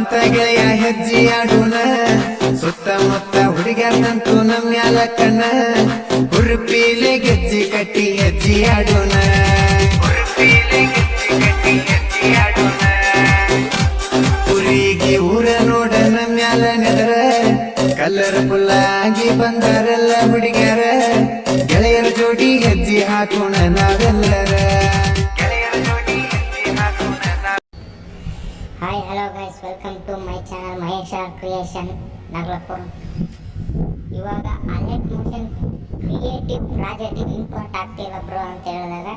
ಅಂತ ಗೆಳೆಯ ಹೆಜ್ಜೆ ಆಡೋಣ ಸುತ್ತಮುತ್ತ ಹುಡುಗ್ಯಾರ್ದಂತೂ ನಮ್ ಮ್ಯಾಲ ಕಣ್ಣ. ಹುರುಪೀಲೆ ಗೆಜ್ಜಿ ಕಟ್ಟಿ ಹೆಜ್ಜೆ ಆಡೋಣ ಹುರುಪೀಲೆ ಗೆಜ್ಜಿ ಕಟ್ಟಿ ಹೆಜ್ಜೆ ಆಡೋಣ ಊರಿಗೆ ಊರ ನೋಡ ನಮ್ ಮ್ಯಾಲ ನೆದರ. ಕಲ್ಲರ್ ಆಗಿ ಬಂದಾರೆಲ್ಲ ಹುಡುಗ್ಯಾರ. ಗೆಳೆಯರ ಜೋಡಿ ಹೆಜ್ಜೆ ಹಾಕೋಣ ನಾವೆಲ್ಲರ. Hello guys welcome to my channel Mahesh creation Nagalapura ಇವಾಗ Alight motion creative project import ಆಗ್ತಿಲ್ಲ ಬ್ರೋ ಅಂತ ಹೇಳಿದಾಗ,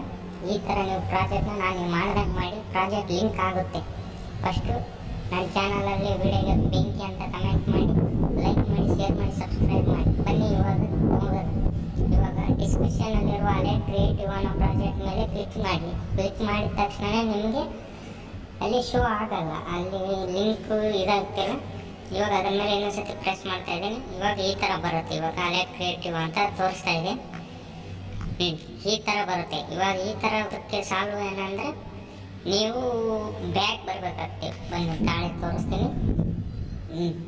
ಈ ಥರ ನೀವು ಪ್ರಾಜೆಕ್ಟ್ನ ನಾನು ಮಾಡ್ದಂಗೆ ಮಾಡಿ ಪ್ರಾಜೆಕ್ಟ್ ಲಿಂಕ್ ಆಗುತ್ತೆ. ಫಸ್ಟು ನನ್ನ ಚಾನಲಲ್ಲಿ ವಿಡಿಯೋಗೆ ಬೆಂಕಿ ಅಂತ ಕಮೆಂಟ್ ಮಾಡಿ ಲೈಕ್ ಮಾಡಿ ಶೇರ್ ಮಾಡಿ ಸಬ್ಸ್ಕ್ರೈಬ್ ಮಾಡಿ. ಬನ್ನಿ ಇವಾಗ ಇವಾಗ ಡಿಸ್ಕ್ರಿಪ್ಷನಲ್ಲಿರುವ ಅಲೆಟ್ ಕ್ರಿಯೇಟಿವ್ ಅನ್ನೋ ಪ್ರಾಜೆಕ್ಟ್ ಮೇಲೆ ಕ್ಲಿಕ್ ಮಾಡಿ. ಕ್ಲಿಕ್ ಮಾಡಿದ ತಕ್ಷಣ ನಿಮಗೆ ಅಲ್ಲಿ ಶೋ ಆಗಲ್ಲ. ಅಲ್ಲಿ ಲಿಂಕ್ ಇದಾಗ್ತಿಲ್ಲ ಇವಾಗ ಅದ್ರ ಮೇಲೆ ಇನ್ನೊಂದ್ಸತಿ ಪ್ರೆಸ್ ಮಾಡ್ತಾ ಇದ್ದೀನಿ. ಇವಾಗ ಈ ಥರ ಬರುತ್ತೆ. ಇವಾಗ ಅಲೆಟ್ ಕ್ರಿಯೇಟಿವ್ ಅಂತ ತೋರಿಸ್ತಾ ಇದೆ. ಹ್ಞೂ ಈ ಥರ ಬರುತ್ತೆ. ಇವಾಗ ಈ ಥರದಕ್ಕೆ ಸಾಲ್ವ್ ಏನಂದರೆ, ನೀವು ಬ್ಯಾಕ್ ಬರಬೇಕಾಗ್ತೀವಿ ಬಂದು ತಾಳೆ ತೋರಿಸ್ತೀನಿ.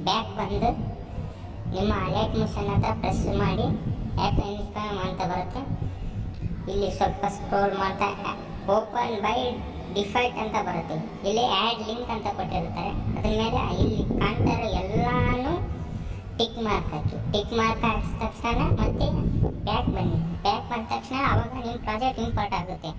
ಬ್ಯಾಕ್ ಬಂದು ನಿಮ್ಮ ಅಲೆಟ್ ಮಿಷನ್ ಅಂತ ಪ್ರೆಸ್ ಮಾಡಿ ಆ್ಯಪ್ ಇನ್ಸ್ಟಾಲ್ ಅಂತ ಬರುತ್ತೆ. ಇಲ್ಲಿ ಸ್ವಲ್ಪ ಸ್ಕ್ರೋಲ್ ಮಾಡ್ತಾ ಓಪನ್ ಬೈ ಡಿಫಾಲ್ಟ್ ಅಂತ ಬರುತ್ತೆ. ಇಲ್ಲಿ ಆ್ಯಡ್ ಲಿಂಕ್ ಅಂತ ಕೊಟ್ಟಿರ್ತಾರೆ. ಅದ್ರ ಮೇಲೆ ಇಲ್ಲಿ ಕಾಣ್ತಾ ಎಲ್ಲಾನು ಟಿಕ್ ಮಾರ್ಕ್ ಹಾಕಿ. ಟಿಕ್ ಮಾರ್ಕ್ ಹಾಕಿದ ತಕ್ಷಣ ಮತ್ತೆ ಬ್ಯಾಕ್ ಬನ್ನಿ. ಬ್ಯಾಕ್ ಬಂದ ತಕ್ಷಣ ಅವಾಗ ನಿಮ್ಮ ಪ್ರಾಜೆಕ್ಟ್ ಇಂಪಾರ್ಟ್ ಆಗುತ್ತೆ.